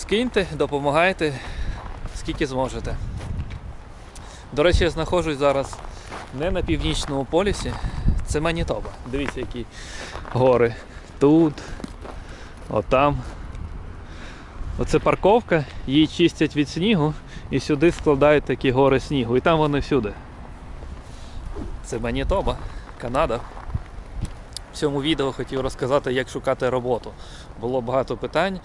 Скиньте, допомагайте, скільки зможете. До речі, я знаходжусь зараз не на північному полюсі, це Манітоба. Дивіться, які гори. Тут, отам. Оце парковка, її чистять від снігу і сюди складають такі гори снігу. І там вони всюди. Це Манітоба, Канада. В цьому відео хотів розказати, як шукати роботу. Було багато питань.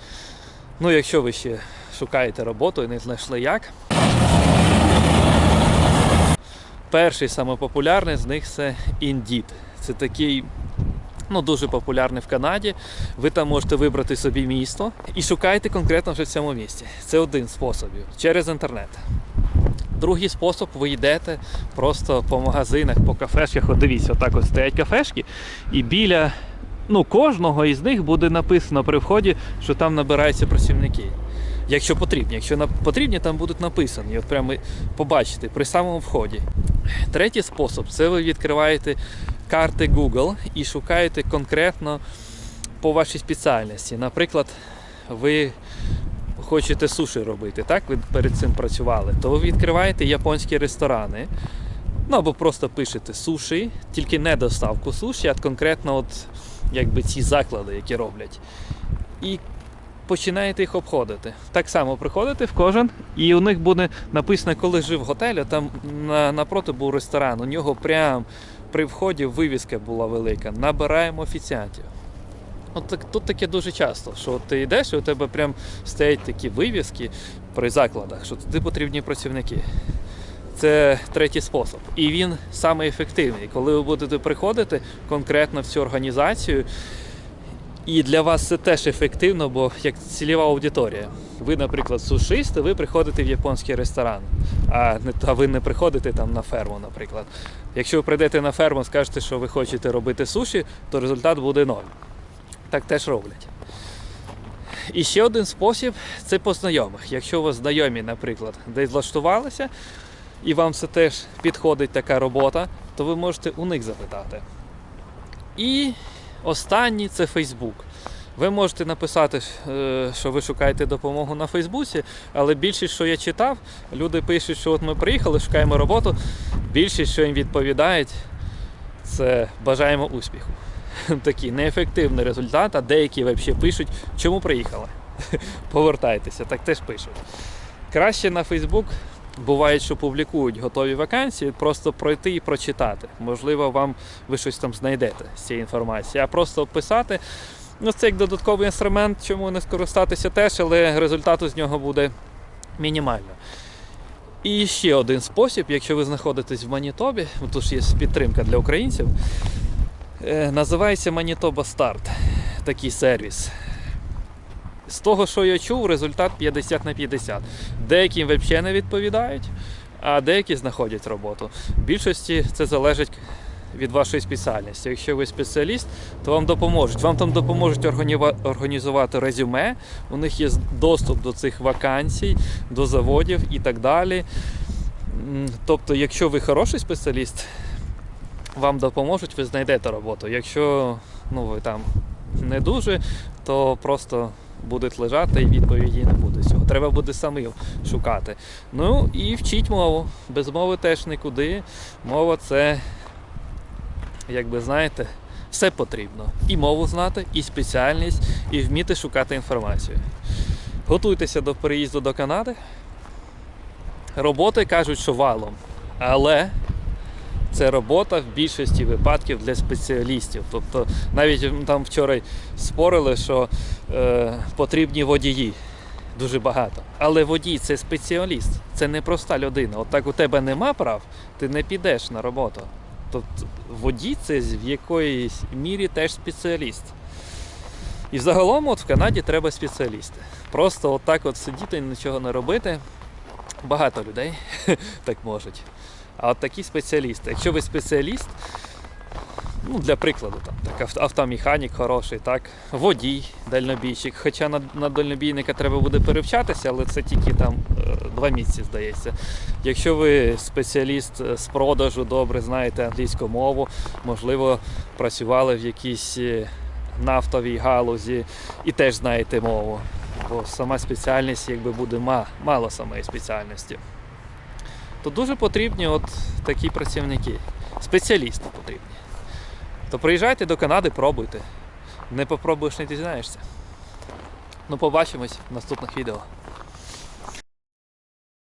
Ну, якщо ви ще шукаєте роботу і не знайшли як. Перший саме популярний з них це Indeed. Це такий ну, дуже популярний в Канаді. Ви там можете вибрати собі місто і шукайте конкретно вже в цьому місті. Це один з способів через інтернет. Другий спосіб ви йдете просто по магазинах, по кафешках. От дивіться, отак от стоять кафешки, і біля ну, кожного із них буде написано при вході, що там набираються працівники. Якщо потрібні. Якщо потрібні, там будуть написані. От прямо побачите при самому вході. Третій спосіб це ви відкриваєте карти Google і шукаєте конкретно по вашій спеціальності. Наприклад, ви хочете суші робити, так? Ви перед цим працювали, то ви відкриваєте японські ресторани. Ну або просто пишете суші, тільки не доставку суші, а конкретно от, якби ці заклади, які роблять. І починаєте їх обходити. Так само приходите в кожен, і у них буде написано, коли жив в готелі, там на, напроти був ресторан. У нього прям при вході вивіска була велика. Набираємо офіціантів. От так, тут таке дуже часто, що ти йдеш, і у тебе прям стоять такі вивіски при закладах, що туди потрібні працівники. Це третій спосіб. І він саме ефективний. Коли ви будете приходити конкретно в цю організацію, і для вас це теж ефективно, бо як цільова аудиторія. Ви, наприклад, сушисти, ви приходите в японський ресторан, а, не, а ви не приходите там на ферму, наприклад. Якщо ви прийдете на ферму, скажете, що ви хочете робити суші, то результат буде ноль. Так теж роблять. І ще один спосіб це по знайомих. Якщо у вас знайомі, наприклад, десь влаштувалися, і вам це теж підходить така робота, то ви можете у них запитати. І останній це Facebook. Ви можете написати, е, що ви шукаєте допомогу на Фейсбуці, але більшість, що я читав, люди пишуть, що от ми приїхали, шукаємо роботу. Більшість, що їм відповідають, це бажаємо успіху. Такий неефективний результат, а деякі взагалі пишуть, чому приїхали. Повертайтеся, так теж пишуть. Краще на Facebook буває, що публікують готові вакансії, просто пройти і прочитати. Можливо, вам ви щось там знайдете з цієї інформації, а просто писати. Ну, це як додатковий інструмент, чому не скористатися теж, але результату з нього буде мінімально. І ще один спосіб, якщо ви знаходитесь в Манітобі, тут є підтримка для українців, е, називається Manitoba Start, такий сервіс. З того, що я чув, результат 50 на 50. Деякі взагалі не відповідають, а деякі знаходять роботу. В більшості це залежить від вашої спеціальності. Якщо ви спеціаліст, то вам допоможуть. Вам там допоможуть організувати резюме. У них є доступ до цих вакансій, до заводів і так далі. Тобто, якщо ви хороший спеціаліст, вам допоможуть, ви знайдете роботу. Якщо ну, ви там не дуже, то просто будуть лежати і відповіді не буде цього. Треба буде самим шукати. Ну і вчіть мову. Без мови теж нікуди. Мова це, як би знаєте, все потрібно. І мову знати, і спеціальність, і вміти шукати інформацію. Готуйтеся до переїзду до Канади. Роботи кажуть, що валом. Але це робота в більшості випадків для спеціалістів. Тобто навіть там вчора спорили, що е, потрібні водії. Дуже багато. Але водій це спеціаліст, це не проста людина. От так у тебе нема прав, ти не підеш на роботу. Тобто водій це в якоїсь мірі теж спеціаліст. І загалом от в Канаді треба спеціалісти. Просто от так от сидіти і нічого не робити. Багато людей так можуть. А от такі спеціалісти. Якщо ви спеціаліст, ну для прикладу, там так, авто- автомеханік хороший, так, водій, дальнобійщик. Хоча на, на дальнобійника треба буде перевчатися, але це тільки там е, два місяці, здається. Якщо ви спеціаліст е, з продажу, добре знаєте англійську мову, можливо, працювали в якійсь е, нафтовій галузі і теж знаєте мову. бо сама спеціальність якби буде ма- мало самої спеціальності. То дуже потрібні от такі працівники, спеціалісти потрібні. То приїжджайте до Канади, пробуйте. Не попробуєш, не дізнаєшся. Ну, побачимось в наступних відео.